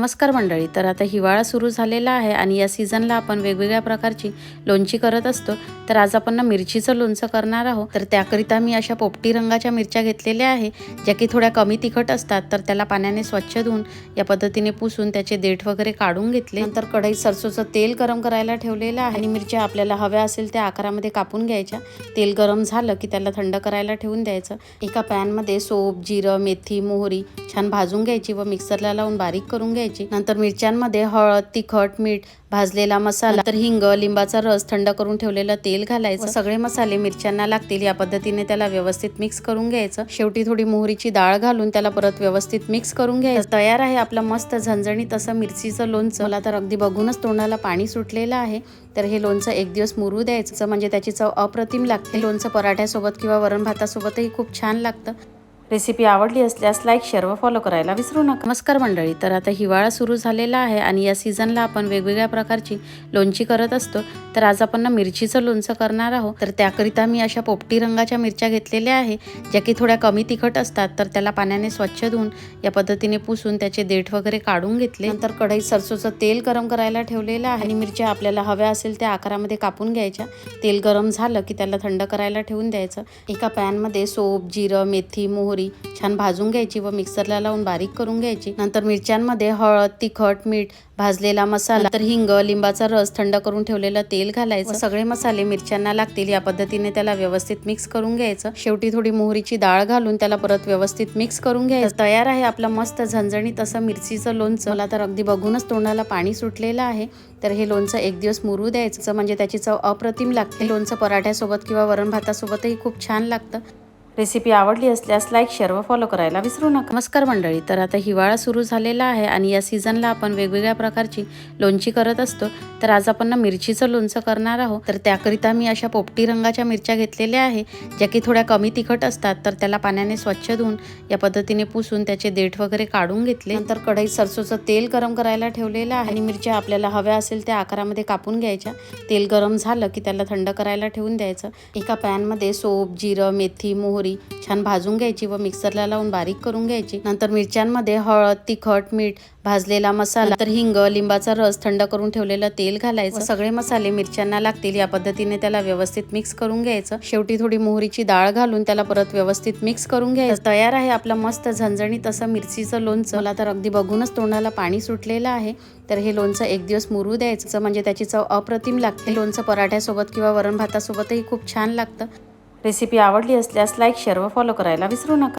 नमस्कार मंडळी तर आता हिवाळा सुरू झालेला आहे आणि या सीझनला आपण वेगवेगळ्या प्रकारची लोणची करत असतो. तर आज आपण ना मिरचीचं लोणचं करणार आहोत. तर त्याकरिता मी अशा पोपटी रंगाच्या मिरच्या घेतलेल्या आहे ज्या की थोड्या कमी तिखट असतात. तर त्याला पाण्याने स्वच्छ धुवून या पद्धतीने पुसून त्याचे देठ वगैरे काढून घेतले. नंतर कढईत सरसोचं तेल गरम करायला ठेवलेलं आहे. आणि मिरच्या आपल्याला हव्या असेल त्या आकारामध्ये कापून घ्यायच्या. तेल गरम झालं की त्याला थंड करायला ठेवून द्यायचं. एका पॅनमध्ये सोप जिरं मेथी मोहरी छान भाजून घ्यायची व मिक्सरला लावून बारीक करून घ्यायची. नंतर मिरच्यांमध्ये हळद तिखट मीठ भाजलेला मसाला तर हिंग लिंबाचा रस थंड करून ठेवलेलं तेल घालायचं. सगळे मसाले मिरच्यांना लागतील. या पद्धतीने त्याला व्यवस्थित मिक्स करून घ्यायचं. शेवटी थोडी मोहरीची डाळ घालून त्याला परत व्यवस्थित मिक्स करून घ्यायचं. तयार आहे आपलं मस्त झणझणीत असं मिरचीचं लोणचं. मला तर अगदी बघूनच तोंडाला पाणी सुटलेलं आहे. तर हे लोणचं एक दिवस मुरू द्यायचं. म्हणजे त्याची चव अप्रतिम लागते. लोणचं पराठ्यासोबत किंवा वरण भातासोबतही खूप छान लागतं. रेसिपी आवडली असल्यास लाईक शेअर व फॉलो करायला विसरू नका. नमस्कार मंडळी तर आता हिवाळा सुरू झालेला आहे आणि या सीझनला आपण वेगवेगळ्या प्रकारची लोणची करत असतो. तर आज आपण ना मिरचीचं लोणचं करणार आहोत. तर त्याकरिता मी अशा पोपटी रंगाच्या मिरच्या घेतलेल्या आहे ज्या की थोड्या कमी तिखट असतात. तर त्याला पाण्याने स्वच्छ धुवून या पद्धतीने पुसून त्याचे देठ वगैरे काढून घेतले. नंतर कढईत सरसोचं तेल गरम करायला ठेवलेलं आहे. आणि मिरच्या आपल्याला हव्या असेल त्या आकारामध्ये कापून घ्यायच्या. तेल गरम झालं की त्याला थंड करायला ठेवून द्यायचं. एका पॅनमध्ये सोप जिरं मेथी मोहरी छान भाजून घ्यायची व मिक्सरला लावून बारीक करून घ्यायची. नंतर मिरच्यांमध्ये हळद तिखट मीठ भाजलेला मसाला तर हिंग लिंबाचा रस थंड करून ठेवलेलं तेल घालायचं. सगळे मसाले मिरच्यांना लागतील या पद्धतीने त्याला व्यवस्थित मिक्स करून घ्यायचं. शेवटी थोडी मोहरीची डाळ घालून त्याला परत व्यवस्थित मिक्स करून घ्यायचं. तयार आहे आपलं मस्त झणझणीत असं मिरचीचं लोणचं. मला तर अगदी बघूनच तोंडाला पाणी सुटलेलं आहे. तर हे लोणचं एक दिवस मुरू द्यायचं. म्हणजे त्याची चव अप्रतिम लागते. लोणचं पराठ्यासोबत किंवा वरण भातासोबतही खूप छान लागतं. रेसिपी आवडली असल्यास लाईक शेअर व फॉलो करायला विसरू नका. नमस्कार मंडळी तर आता हिवाळा सुरू झालेला आहे आणि या सीझनला आपण वेगवेगळ्या प्रकारची लोणची करत असतो. तर आज आपण ना मिरचीचं लोणचं करणार आहोत. तर त्याकरिता मी अशा पोपटी रंगाच्या मिरच्या घेतलेल्या आहे ज्या की थोड्या कमी तिखट असतात. तर त्याला पाण्याने स्वच्छ धुवून या पद्धतीने पुसून त्याचे देठ वगैरे काढून घेतले. नंतर कढईत सरसोचं तेल गरम करायला ठेवलेलं आहे. आणि मिरच्या आपल्याला हव्या असेल त्या आकारामध्ये कापून घ्यायच्या. तेल गरम झालं की त्याला थंड करायला ठेवून द्यायचं. एका पॅनमध्ये सोप जिरं मेथी मोहरी छान भाजून घ्यायची व मिक्सरला लावून बारीक करून घ्यायची. नंतर मिरच्यांमध्ये हळद तिखट मीठ भाजलेला मसाला तर हिंग लिंबाचा रस थंड करून ठेवलेलं तेल घालायचं. सगळे मसाले मिरच्यांना लागतील. या पद्धतीने त्याला व्यवस्थित मिक्स करून घ्यायचं. शेवटी थोडी मोहरीची डाळ घालून त्याला परत व्यवस्थित मिक्स करून घ्यायचं. तयार आहे आपलं मस्त झणझणीत असं मिरचीचं लोणचं. मला तर अगदी बघूनच तोंडाला पाणी सुटलेलं आहे. तर हे लोणचं एक दिवस मुरू द्यायचं. म्हणजे त्याची चव अप्रतिम लागते. लोणचं पराठ्यासोबत किंवा वरण भातासोबतही खूप छान लागतं. रेसिपी आवडली असल्यास लाईक शेअर व फॉलो करायला विसरू नका.